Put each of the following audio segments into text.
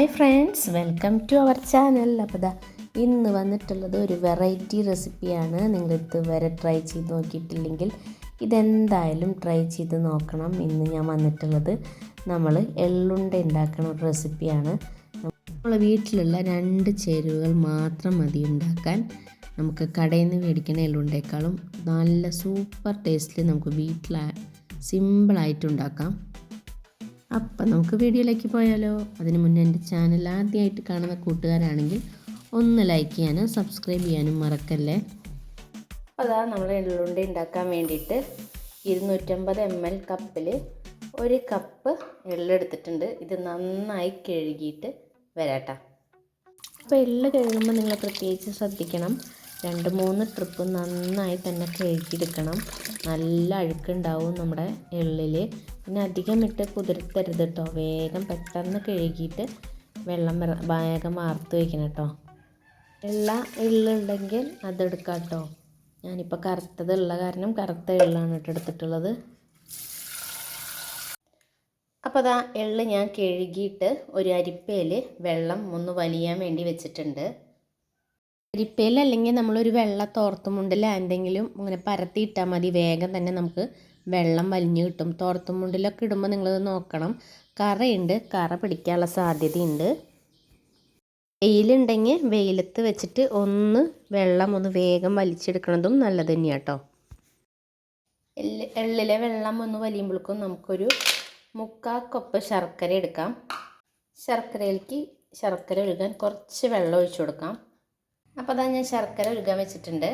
Hi friends welcome to our channel അപ്പോൾ ദാ ഇന്ന് വന്നിട്ടുള്ളത് ഒരു വെറൈറ്റി റെസിപ്പിയാണ് നിങ്ങൾ ഇതുവരെ ട്രൈ ചെയ്ത് നോക്കിയിട്ടില്ലെങ്കിൽ ഇതെന്തായാലും ട്രൈ ചെയ്ത് നോക്കണം. ഇന്ന് ഞാൻ വന്നിട്ടുള്ളത് നമ്മൾ എള്ളുണ്ട ഉണ്ടാക്കുന്ന ഒരു റെസിപ്പിയാണ് നമ്മളെ വീട്ടിലുള്ള രണ്ട് ചേരുവകൾ മാത്രം മതി ഉണ്ടാക്കാൻ. നമുക്ക് കടയിൽ നിന്ന് മേടിക്കുന്ന എള്ളുണ്ടേക്കാളും നല്ല സൂപ്പർ ടേസ്റ്റിൽ നമുക്ക് വീട്ടിൽ സിമ്പിളായിട്ട് ഉണ്ടാക്കാം. അപ്പം നമുക്ക് വീഡിയോയിലേക്ക് പോയാലോ? അതിന് മുന്നേ എന്റെ ചാനൽ ആദ്യമായിട്ട് കാണുന്ന കൂട്ടുകാരാണെങ്കിൽ ഒന്ന് ലൈക്ക് ചെയ്യാനും സബ്സ്ക്രൈബ് ചെയ്യാനും മറക്കല്ലേ? അപ്പോൾ അതാ നമ്മൾ എള്ളുണ്ട ഉണ്ടാക്കാൻ വേണ്ടിയിട്ട് ഇരുന്നൂറ്റമ്പത് എം എൽ കപ്പിൽ ഒരു കപ്പ് എള്ളെടുത്തിട്ടുണ്ട് ഇത് നന്നായി കഴുകിയിട്ട് വരാട്ടോ. അപ്പോൾ എള്ള് കഴുകുമ്പോൾ നിങ്ങൾ പ്രത്യേകിച്ച് ശ്രദ്ധിക്കണം. രണ്ട് മൂന്ന് ട്രിപ്പ് നന്നായി തന്നെ കഴുകിയെടുക്കണം. നല്ല അഴുക്കുണ്ടാവും നമ്മുടെ എള്ളിൽ പിന്നെ അധികം ഇട്ട് കുതിർത്തരുത് കേട്ടോ വേഗം പെട്ടെന്ന് കഴുകിയിട്ട് വെള്ളം വേഗം വാർത്ത് വയ്ക്കണം കേട്ടോ എള്ള എള്ളുണ്ടെങ്കിൽ അതെടുക്കാം കേട്ടോ ഞാനിപ്പോൾ കറുത്തതുള്ള കാരണം കറുത്ത എള്ളാണ് കേട്ടോ എടുത്തിട്ടുള്ളത്. അപ്പോൾ അതാ എള്ള് ഞാൻ കഴുകിയിട്ട് ഒരു അരിപ്പയിൽ വെള്ളം ഒന്ന് വലിയാൻ വേണ്ടി വെച്ചിട്ടുണ്ട്. അരിപ്പയിൽ അല്ലെങ്കിൽ നമ്മളൊരു വെള്ള തോർത്തുമുണ്ടിൽ എന്തെങ്കിലും ഇങ്ങനെ പരത്തിയിട്ടാൽ മതി. വേഗം തന്നെ നമുക്ക് വെള്ളം വലിഞ്ഞു കിട്ടും. തോർത്തുമുണ്ടിലൊക്കെ ഇടുമ്പോൾ നിങ്ങൾ നോക്കണം. കറയുണ്ട്. കറ പിടിക്കാനുള്ള സാധ്യതയുണ്ട്. വെയിലുണ്ടെങ്കിൽ വെയിലത്ത് വെച്ചിട്ട് ഒന്ന് വെള്ളം ഒന്ന് വേഗം വലിച്ചെടുക്കണതും നല്ലത് തന്നെയാണ് കേട്ടോ എള്ള് എള്ളിലെ വെള്ളം ഒന്ന് വലിയുമ്പോഴേക്കും നമുക്കൊരു മുക്കാ കപ്പ് ശർക്കര എടുക്കാം. ശർക്കരയിലേക്ക് ശർക്കര ഒഴുകാൻ കുറച്ച് വെള്ളം ഒഴിച്ചു കൊടുക്കാം. അപ്പോൾ അതാ ഞാൻ ശർക്കര ഒഴുകാൻ വെച്ചിട്ടുണ്ട്.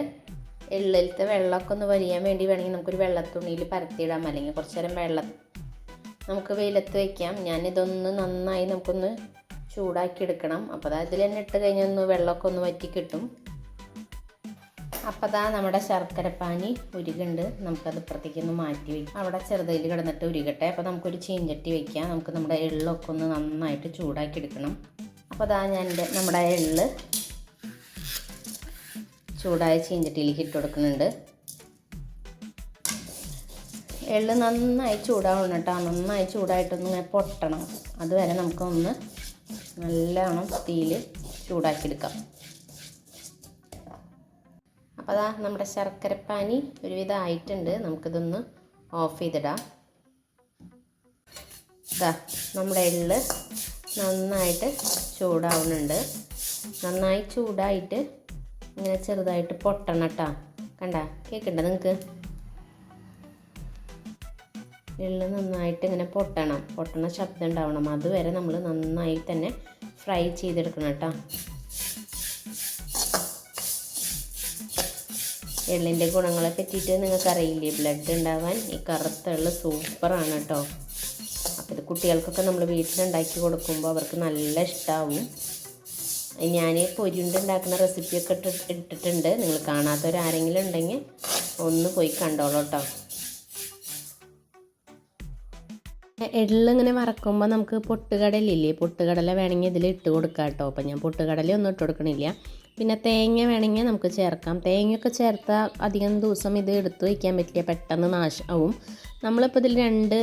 എള്ളിലത്തെ വെള്ളമൊക്കെ ഒന്ന് വലിയാൻ വേണ്ടി വേണമെങ്കിൽ നമുക്കൊരു വെള്ളത്തുണിയിൽ പരത്തിയിടാം. അല്ലെങ്കിൽ കുറച്ച് നേരം വെള്ളം നമുക്ക് വെയിലത്ത് വയ്ക്കാം ഞാനിതൊന്ന് നന്നായി നമുക്കൊന്ന് ചൂടാക്കി എടുക്കണം. അപ്പോൾ അതാ ഇതിൽ തന്നെ ഇട്ട് കഴിഞ്ഞാൽ ഒന്ന് വെള്ളമൊക്കെ ഒന്ന് വറ്റി കിട്ടും. അപ്പോൾ അതാ നമ്മുടെ ശർക്കരപ്പാനി ഉരുകുണ്ട്. നമുക്കത് ഇപ്പുറത്തേക്ക് ഒന്ന് മാറ്റി വയ്ക്കാം അവിടെ ചെറുതയിൽ കിടന്നിട്ട് ഉരുകട്ടെ. അപ്പോൾ നമുക്കൊരു ചീഞ്ചട്ടി വയ്ക്കാം നമുക്ക് നമ്മുടെ എള്ളൊക്കെ ഒന്ന് നന്നായിട്ട് ചൂടാക്കി എടുക്കണം. അപ്പോൾ അതാ ഞാൻ നമ്മുടെ എള്ള് ചൂടായ ചീഞ്ചട്ടിയിലേക്ക് ഇട്ട് കൊടുക്കുന്നുണ്ട്. എള്ള് നന്നായി ചൂടാവണം കേട്ടോ. നന്നായി ചൂടായിട്ടൊന്ന് ഇങ്ങനെ പൊട്ടണം. അതുവരെ നമുക്കൊന്ന് നല്ലോണം തീയിൽ ചൂടാക്കിയെടുക്കാം. അപ്പോൾ അതാ നമ്മുടെ ശർക്കരപ്പാനി ഒരുവിധം ആയിട്ടുണ്ട്. നമുക്കിതൊന്ന് ഓഫ് ചെയ്തിടാം. ഇതാ നമ്മുടെ എള്ള് നന്നായിട്ട് ചൂടാവുന്നുണ്ട്. നന്നായി ചൂടായിട്ട് ഇങ്ങനെ ചെറുതായിട്ട് പൊട്ടണം കേട്ടോ. കണ്ട? കേൾക്കണ്ട നിങ്ങൾക്ക് എള്ള് നന്നായിട്ട് ഇങ്ങനെ പൊട്ടണം. പൊട്ടണ ശബ്ദം ഉണ്ടാവണം. അതുവരെ നമ്മൾ നന്നായി തന്നെ ഫ്രൈ ചെയ്തെടുക്കണം കേട്ടോ. എള്ളിന്റെ ഗുണങ്ങളെ പറ്റിയിട്ട് നിങ്ങൾക്ക് അറിയില്ലേ ബ്ലഡ് ഉണ്ടാവാൻ ഈ കറുത്ത എള്ള് സൂപ്പറാണ് കേട്ടോ. അപ്പോൾ ഇത് കുട്ടികൾക്കൊക്കെ നമ്മൾ വീട്ടിലുണ്ടാക്കി കൊടുക്കുമ്പോൾ അവർക്ക് നല്ല ഇഷ്ടമാവും ഞാൻ പൊരിയുണ്ട് ഉണ്ടാക്കുന്ന റെസിപ്പിയൊക്കെ ഇട്ട് ഇട്ടിട്ടുണ്ട്. നിങ്ങൾ കാണാത്തവരാരെങ്കിലും ഉണ്ടെങ്കിൽ ഒന്ന് പോയി കണ്ടോളൂ കേട്ടോ. എള്ളിങ്ങനെ വറക്കുമ്പോൾ നമുക്ക് പൊട്ടുകടലില്ലേ? പൊട്ടുകടല വേണമെങ്കിൽ ഇതിൽ ഇട്ട് കൊടുക്കാം കേട്ടോ. അപ്പം ഞാൻ പൊട്ടുകടല ഒന്നും ഇട്ട് കൊടുക്കണില്ല. പിന്നെ തേങ്ങ വേണമെങ്കിൽ നമുക്ക് ചേർക്കാം. തേങ്ങയൊക്കെ ചേർത്താൽ അധികം ദിവസം ഇത് എടുത്ത് വയ്ക്കാൻ പറ്റില്ല. പെട്ടെന്ന് നാശമാവും നമ്മളിപ്പോൾ ഇതിൽ രണ്ട്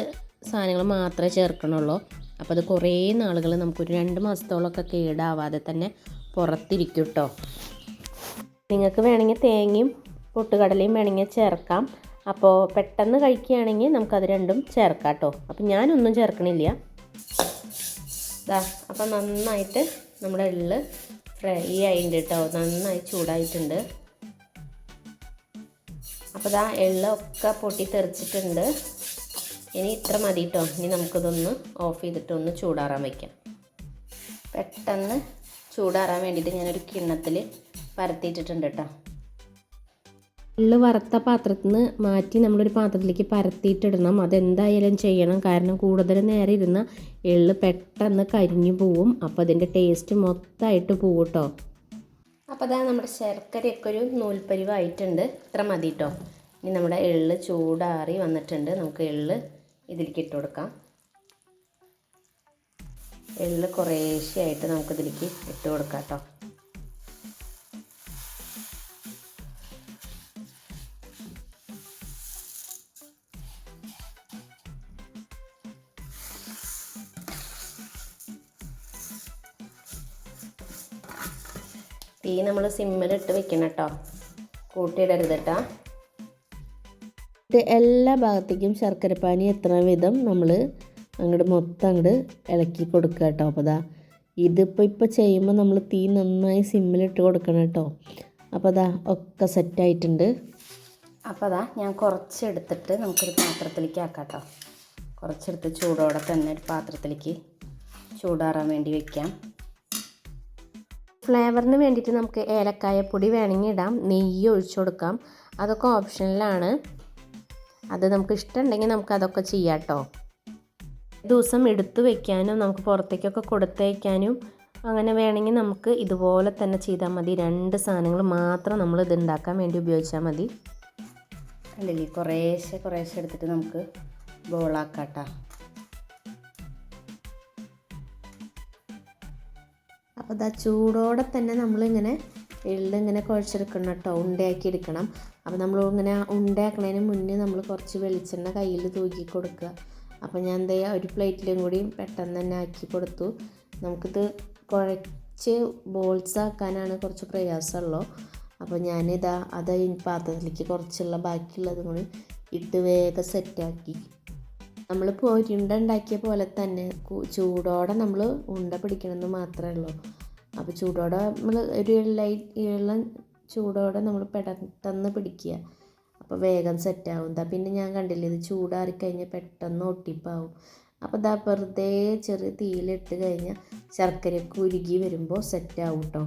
സാധനങ്ങൾ മാത്രമേ ചേർക്കണുള്ളൂ. അപ്പോൾ അത് കുറേ നാളുകൾ നമുക്കൊരു രണ്ട് മാസത്തോളമൊക്കെ കേടാവാതെ തന്നെ പുറത്തിരിക്കും കേട്ടോ നിങ്ങൾക്ക് വേണമെങ്കിൽ തേങ്ങയും പൊട്ടുകടലയും വേണമെങ്കിൽ ചേർക്കാം. അപ്പോൾ പെട്ടെന്ന് കഴിക്കുകയാണെങ്കിൽ നമുക്കത് രണ്ടും ചേർക്കാം കേട്ടോ അപ്പം ഞാനൊന്നും ചേർക്കണില്ല. ഇതാ അപ്പം നന്നായിട്ട് നമ്മുടെ എള്ള് ഫ്രൈ ആയിട്ടുണ്ട് കേട്ടോ നന്നായി ചൂടായിട്ടുണ്ട്. അപ്പോൾ ഇതാ എള്ളൊക്കെ പൊട്ടി തെറിച്ചിട്ടുണ്ട് ഇനി ഇത്ര മതി കേട്ടോ ഇനി നമുക്കിതൊന്ന് ഓഫ് ചെയ്തിട്ട് ഒന്ന് ചൂടാറാൻ വയ്ക്കാം പെട്ടെന്ന് ചൂടാറാൻ വേണ്ടിയിട്ട് ഞാനൊരു കിണ്ണത്തിൽ പരത്തിയിട്ടിട്ടുണ്ട് കേട്ടോ എള്ള് വറുത്ത പാത്രത്തിൽ നിന്ന് മാറ്റി നമ്മളൊരു പാത്രത്തിലേക്ക് പരത്തിയിട്ടിടണം. അതെന്തായാലും ചെയ്യണം. കാരണം കൂടുതൽ നേരം ഇരുന്ന എള്ള് പെട്ടെന്ന് കരിഞ്ഞു പോവും. അപ്പോൾ അതിന്റെ ടേസ്റ്റ് മൊത്തമായിട്ട് പോവും കേട്ടോ അപ്പോൾ അതാ നമ്മുടെ ശർക്കരയൊക്കെ ഒരു നൂൽപ്പരിവായിട്ടുണ്ട്. ഇത്ര മതി കേട്ടോ ഇനി നമ്മുടെ എള്ള് ചൂടാറി വന്നിട്ടുണ്ട്. നമുക്ക് എള്ള് ഇതിലേക്ക് ഇട്ട് കൊടുക്കാം. എള്ള് കുറേശ്ശെയായിട്ട് നമുക്കിതിലേക്ക് ഇട്ട് കൊടുക്കാം കേട്ടോ തീ നമ്മൾ സിമ്മിലിട്ട് വെക്കണം കേട്ടോ കൂട്ടിയിടരുത് കേട്ടോ ഇത് എല്ലാ ഭാഗത്തേക്കും ശർക്കരപ്പാനി എത്ര വിധം നമ്മൾ അങ്ങോട്ട് മൊത്തം അങ്ങോട്ട് ഇളക്കി കൊടുക്കുക കേട്ടോ. അപ്പോൾ അതാ ഇതിപ്പോൾ ഇപ്പോൾ ചെയ്യുമ്പോൾ നമ്മൾ തീ നന്നായി സിമ്മിലിട്ട് കൊടുക്കണം കേട്ടോ. അപ്പോൾ അതാ ഒക്കെ സെറ്റായിട്ടുണ്ട് അപ്പോൾ അതാ ഞാൻ കുറച്ച് കുറച്ചെടുത്തിട്ട് നമുക്കൊരു പാത്രത്തിലേക്ക് ആക്കാം കേട്ടോ. കുറച്ചെടുത്ത് ചൂടോടെ തന്നെ ഒരു പാത്രത്തിലേക്ക് ചൂടാറാൻ വേണ്ടി വെക്കാം. ഫ്ലേവറിന് വേണ്ടിയിട്ട് നമുക്ക് ഏലക്കായ പൊടി വേണമെങ്കിൽ ഇടാം. നെയ്യ് ഒഴിച്ചു കൊടുക്കാം. അതൊക്കെ ഓപ്ഷനിലാണ് അത് നമുക്ക് ഇഷ്ടമുണ്ടെങ്കിൽ നമുക്ക് അതൊക്കെ ചെയ്യാം കേട്ടോ ദിവസം എടുത്തു വെക്കാനും നമുക്ക് പുറത്തേക്കൊക്കെ കൊടുത്തയക്കാനും അങ്ങനെ വേണമെങ്കിൽ നമുക്ക് ഇതുപോലെ തന്നെ ചെയ്താൽ മതി. രണ്ട് സാധനങ്ങൾ മാത്രം നമ്മൾ ഇത് ഉണ്ടാക്കാൻ വേണ്ടി ഉപയോഗിച്ചാൽ മതി. കണ്ടില്ലേ? കുറേശ്ശെ കുറേശ്ശെ എടുത്തിട്ട് നമുക്ക് ബോളാക്കാം കേട്ടോ അപ്പോൾ ഇതാ ചൂടോടെ തന്നെ നമ്മളിങ്ങനെ എള്ളിങ്ങനെ കുഴച്ചെടുക്കണം കേട്ടോ ഉണ്ടയാക്കി എടുക്കണം. അപ്പോൾ നമ്മൾ ഇങ്ങനെ ഉണ്ടയാക്കണതിന് മുന്നേ നമ്മൾ കുറച്ച് വെളിച്ചെണ്ണ കയ്യിൽ തൂക്കി കൊടുക്കുക. അപ്പോൾ ഞാൻ എന്താ ഒരു പ്ലേറ്റിലും കൂടി പെട്ടെന്ന് തന്നെ ആക്കി കൊടുത്തു. നമുക്കിത് കുഴച്ച് ബോൾസ് ആക്കാനാണ് കുറച്ച് പ്രയാസമുള്ളൂ. അപ്പോൾ ഞാനിതാ അത് പാത്രത്തിലേക്ക് കുറച്ചുള്ള ബാക്കിയുള്ളതും കൂടി ഇട്ട് വേഗം സെറ്റാക്കി നമ്മൾ പൊരിണ്ട ഉണ്ടാക്കിയ പോലെ തന്നെ ചൂടോടെ നമ്മൾ ഉണ്ട പിടിക്കണമെന്ന് മാത്രമേ ഉള്ളൂ. അപ്പോൾ ചൂടോടെ നമ്മൾ ഒരു ലൈറ്റ് ഇളം ചൂടോടെ നമ്മൾ പെട്ടെന്ന് പിടിക്കുക. അപ്പോൾ വേഗം സെറ്റാവും ദാ പിന്നെ ഞാൻ കണ്ടില്ലേ ഇത് ചൂടാറിക്കഴിഞ്ഞാൽ പെട്ടെന്ന് ഒട്ടിപ്പാവും. അപ്പോൾ ദാ വെറുതെ ചെറിയ തീയിലിട്ട് കഴിഞ്ഞാൽ ശർക്കരയൊക്കെ ഉരുകി വരുമ്പോൾ സെറ്റാവും കേട്ടോ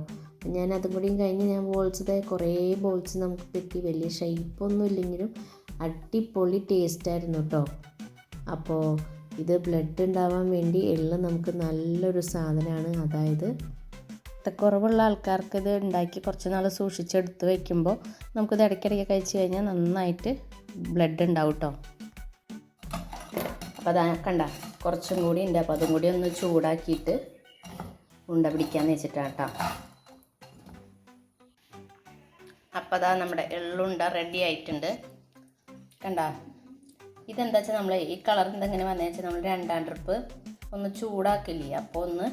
ഞാൻ അതും കൂടിയും കഴിഞ്ഞ് ഞാൻ ബോൾസ് കുറേ ബോൾസ് നമുക്ക് കിട്ടി. വലിയ ഷേപ്പൊന്നും ഇല്ലെങ്കിലും അടിപൊളി ടേസ്റ്റായിരുന്നു കേട്ടോ അപ്പോൾ ഇത് ബ്ലഡ് ഉണ്ടാവാൻ വേണ്ടി എള്ള് നമുക്ക് നല്ലൊരു സാധനമാണ് അതായത് രക്തക്കുറവുള്ള ആൾക്കാർക്ക് ഇത് ഉണ്ടാക്കി കുറച്ച് നാൾ സൂക്ഷിച്ചെടുത്ത് വയ്ക്കുമ്പോൾ നമുക്കിത് ഇടയ്ക്കിടയ്ക്ക് കഴിച്ച് കഴിഞ്ഞാൽ നന്നായിട്ട് ബ്ലഡ് ഉണ്ടാവും കേട്ടോ അപ്പോൾ അതാ കണ്ട കുറച്ചും കൂടി ഉണ്ട്. അപ്പോൾ അതും കൂടി ഒന്ന് ചൂടാക്കിയിട്ട് ഉണ്ട പിടിക്കാന്ന് വെച്ചിട്ടാണ് കേട്ടോ അപ്പോൾ അതാ നമ്മുടെ എള്ളുണ്ട റെഡി ആയിട്ടുണ്ട്. കണ്ട ഇതെന്താ വെച്ചാൽ നമ്മൾ ഈ കളർ എന്തെങ്ങനെ വന്നതെന്ന് വെച്ചാൽ നമ്മൾ രണ്ടാം ട്രിപ്പ് ഒന്ന് ചൂടാക്കില്ലേ അപ്പോൾ ഒന്ന്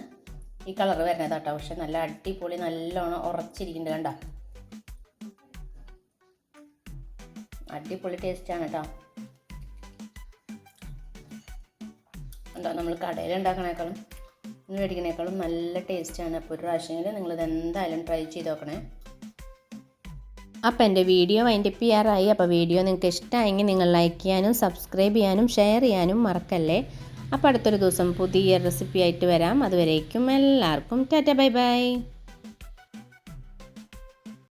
ഈ കളർ വരുന്നത് കേട്ടോ പക്ഷെ നല്ല അടിപൊളി നല്ലോണം ഉറച്ചിരിക്കുന്നുണ്ട് കണ്ട? അടിപൊളി ടേസ്റ്റ് ആണ് കേട്ടോ ഉണ്ടോ നമ്മൾ കടയിൽ ഉണ്ടാക്കണേക്കാളും മേടിക്കണേക്കാളും നല്ല ടേസ്റ്റാണ് അപ്പോൾ ഒരു പ്രാവശ്യമെങ്കിൽ നിങ്ങളിത് എന്തായാലും ട്രൈ ചെയ്ത് നോക്കണേ. അപ്പോൾ എന്റെ വീഡിയോ വൈൻഡപ്പ് ചെയ്യാറായി അപ്പോൾ വീഡിയോ നിങ്ങൾക്ക് ഇഷ്ടമായെങ്കിൽ നിങ്ങൾ ലൈക്ക് ചെയ്യാനും സബ്സ്ക്രൈബ് ചെയ്യാനും ഷെയർ ചെയ്യാനും മറക്കല്ലേ? അപ്പോൾ അടുത്തൊരു ദിവസം പുതിയ റെസിപ്പി ആയിട്ട് വരാം. അതുവരേക്കും എല്ലാവർക്കും ടാറ്റ ബൈ ബൈ.